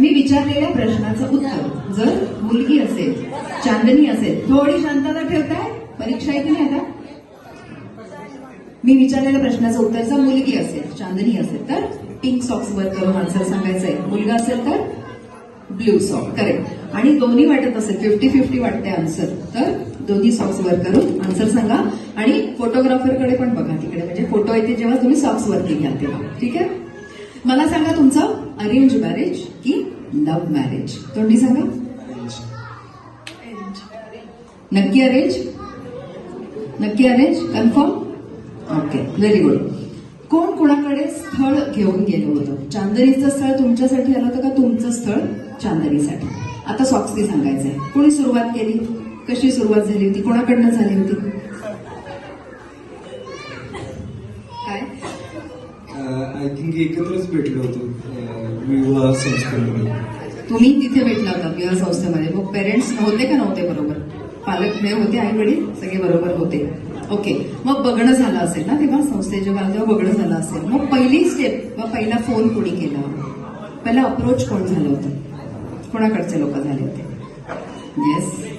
मी विचारलेल्या प्रश्नाचं उत्तर. जर मुलगी असेल चांदणी असेल थोडी शांतता ठेवताय? परीक्षा आहे की नाही आता? मी विचारलेल्या प्रश्नाचं उत्तर जर मुलगी असेल चांदणी असेल तर पिंक सॉक्स वर करून आन्सर सांगायचंय मुलगा असेल तर ब्ल्यू सॉक करेक्ट आणि दोन्ही वाटत असेल फिफ्टी फिफ्टी वाटते आन्सर तर दोन्ही सॉक्स वर करून आन्सर सांगा. आणि फोटोग्राफरकडे पण बघा तिकडे. म्हणजे फोटो येते जेव्हा तुम्ही सॉक्स वरती घ्या तेव्हा. ठीक आहे? मला सांगा तुमचं अरेंज मॅरेज की लव्ह मॅरेज? तोंडी सांगा. नक्की अरेंज? नक्की arrange? Confirm? Okay very good कोण कोणाकडे स्थळ घेऊन गेलं होतं? चांदणीचं स्थळ तुमच्यासाठी आलं होतं का तुमचं स्थळ चांदणीसाठी? आता सॉक्सनी सांगायचंय. कोणी सुरुवात केली? कशी सुरुवात झाली होती? कोणाकडनं झाली होती काय आय थिंक एकत्रच भेटलो होतो विवाह संस्थेमध्ये तुम्ही तिथे भेटला होता विवाह संस्थेमध्ये. मग पेरेंट्स होते का नव्हते बरोबर? पालक हे होते आई वडील? सगळे बरोबर होते. ओके मग बघणं झालं असेल ना तेव्हा? संस्थेच्या काळात तेव्हा बघणं झालं असेल. मग पहिली स्टेप व पहिला फोन कोणी केला? पहिला अप्रोच कोण झालं होतं? कोणाकडचे लोक झाले होते? येस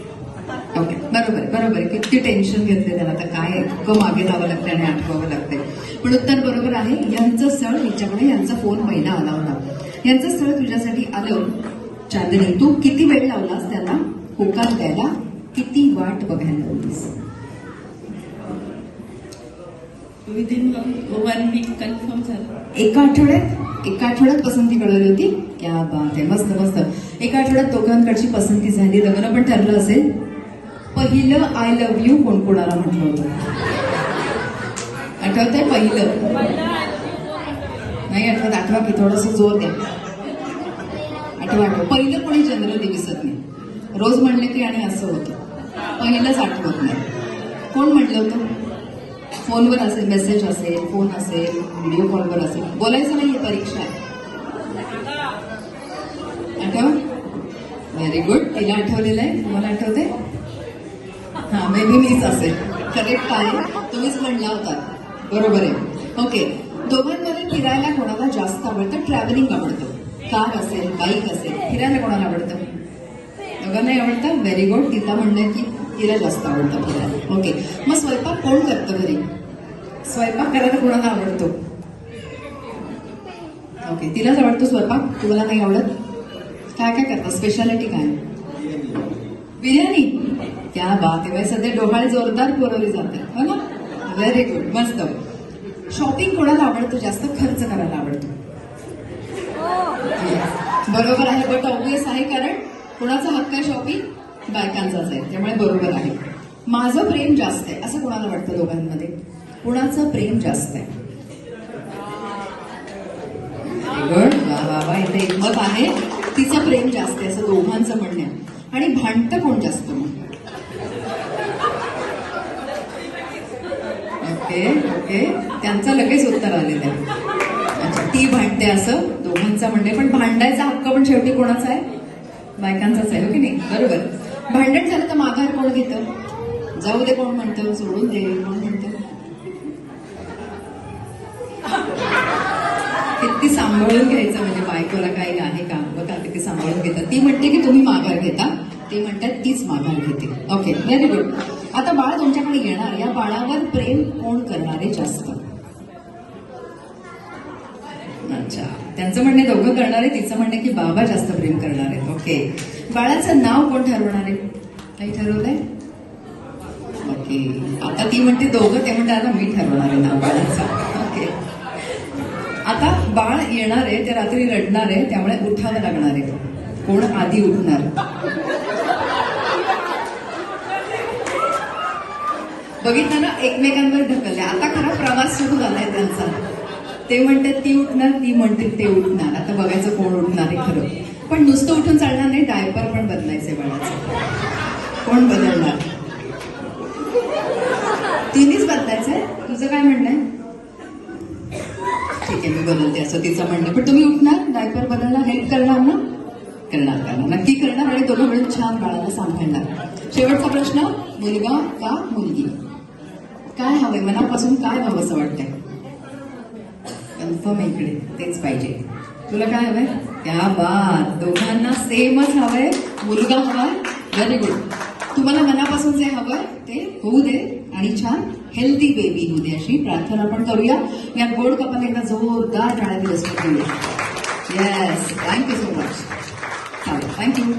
ओके बरोबर बरोबर आहे. किती टेन्शन घेतले त्याला. आता काय इतकं मागे जावं लागते आणि आठवावं लागतंय. पण उत्तर बरोबर आहे. यांचं स्थळ हिच्याकडे यांचा फोन पहिला आला होता. यांचं स्थळ तुझ्यासाठी आलं. चांदणी तू किती वेळ लावलास त्यांना होकार द्यायला किती वाट बघायला लावलीस? विदिन वन वीक कन्फर्म झालं. एका आठवड्यात एका आठवड्यात पसंती कळवली होती? क्या बात आहे. मस्त मस्त. एका आठवड्यात दोघांकडची पसंती झाली. लग्न पण ठरलं असेल. पहिलं आय लव्ह यू कोण कोणाला म्हटलं होतं? आठवतंय पहिलं? नाही आठवत. आठवा की थोडस जोर द्या. आठवा आठवा. पहिलं कोणी जनरली दिसत नाही. रोज म्हणले की आणि असं होतं. पहिलंच आठवत नाही. कोण म्हटलं होतं? फोनवर असेल मेसेज असेल फोन असेल व्हिडिओ कॉलवर असेल. बोलायचं नाही परीक्षा. आहे आठव. व्हेरी गुड तिला आठवलेलं आहे? तुम्हाला आठवते हा मे बी मीच असेल. करेक्ट आहे. तुम्हीच म्हणला होता. बरोबर आहे. ओके दोघांमध्ये फिरायला कोणाला जास्त आवडतं? ट्रॅव्हलिंग आवडतं. कार असेल बाईक असेल फिरायला कोणाला आवडतं? दोघांनाही आवडतं? व्हेरी गुड तिला म्हणणं की तिला जास्त आवडतं फिरायला. ओके मग स्वयंपाक कोण करतं घरी? स्वयंपाक करायला कोणाला आवडतो? ओके तिलाच आवडतो स्वयंपाक? तुम्हाला नाही आवडत? काय काय करता स्पेशालिटी काय? बिर्याणी. त्या बात आहे. सध्या डोहाळे जोरदार पुरवली जाते हो ना? व्हेरी गुड मस्त. शॉपिंग कोणाला आवडतं? जास्त खर्च करायला आवडतो. बरोबर आहे बट ऑब्विस आहे कारण कुणाचा हक्क आहे शॉपिंग बायकांचाच आहे त्यामुळे बरोबर आहे. माझं प्रेम जास्त आहे असं कोणाला वाटतं दोघांमध्ये? कुणाचं प्रेम जास्त आहे? गुड वा एकमत आहे. तिचं प्रेम जास्त आहे असं दोघांचं म्हणणं आहे. आणि भांडतं कोण जास्त ओके ते त्यांचं लगेच उत्तर आले अच्छा ती भांडते असं दोघांचं म्हणणे पण भांडायचा हक्क पण शेवटी कोणाचा आहे? बायकांचाच आहे हो की नाही? बरोबर. भांडण झालं तर माघार कोण घेतं? जाऊ दे कोण म्हणतं सोडून दे कोण म्हणतं? किती सांभाळून घ्यायचं म्हणजे बायकोला काही आहे का बघा किती सांभाळून घेतात. ती म्हणते की तुम्ही माघार घेता ते म्हणतात तीच माघार घेते. ओके व्हेरी गुड आता बाळ तुमच्याकडे येणार या बाळावर प्रेम कोण करणारे जास्त? अच्छा. त्यांचं म्हणणे दोघं करणारे तिचं म्हणणे की बाबा जास्त प्रेम करणार. आहेत ओके. बाळाचं नाव कोण ठरवणार आहे? काही ठरवलंय? ओके. आता ती म्हणते दोघं ते म्हणते आता मी ठरवणार आहे नाव बाळाचं. ओके. आता बाळ येणार आहे ते रात्री रडणार आहे त्यामुळे उठावं लागणार आहे. कोण? आधी उठणार. बघितलं ना एकमेकांवर ढकलले आता खरा प्रवास सुरू झालाय त्यांचा. ते म्हणतात ती उठणार ती म्हणते ते उठणार. आता बघायचं कोण उठणार आहे खरं. पण नुसतं उठून चालणार नाही डायपर पण बदलायचंय बाळाचं. कोण बदलणार? तिन्हीच बदलायचंय? तुझं काय म्हणणं आहे? ठीक आहे मी बदलते असं तिचं म्हणणं पण तुम्ही उठणार डायपर बदलणार हेल्प करणार ना? करणार करणार नक्की करणार आणि दोघं मिळून छान बाळाला सांभाळणार. शेवटचा प्रश्न मुलगा का मुलगी? काय हवंय? मनापासून काय हवं असं वाटतंय? कन्फर्म इकडे. तेच पाहिजे. तुला काय हवंय? त्या बात. दोघांना सेमच हवंय. मुलगा हवाय. व्हेरी गुड तुम्हाला मनापासून जे हवंय ते होऊ दे आणि छान हेल्दी बेबी होऊ दे अशी प्रार्थना आपण करूया. या गोड कपाला एकदा जोरदार टाळ्याची respect yes thank you so much चालेल. Thank you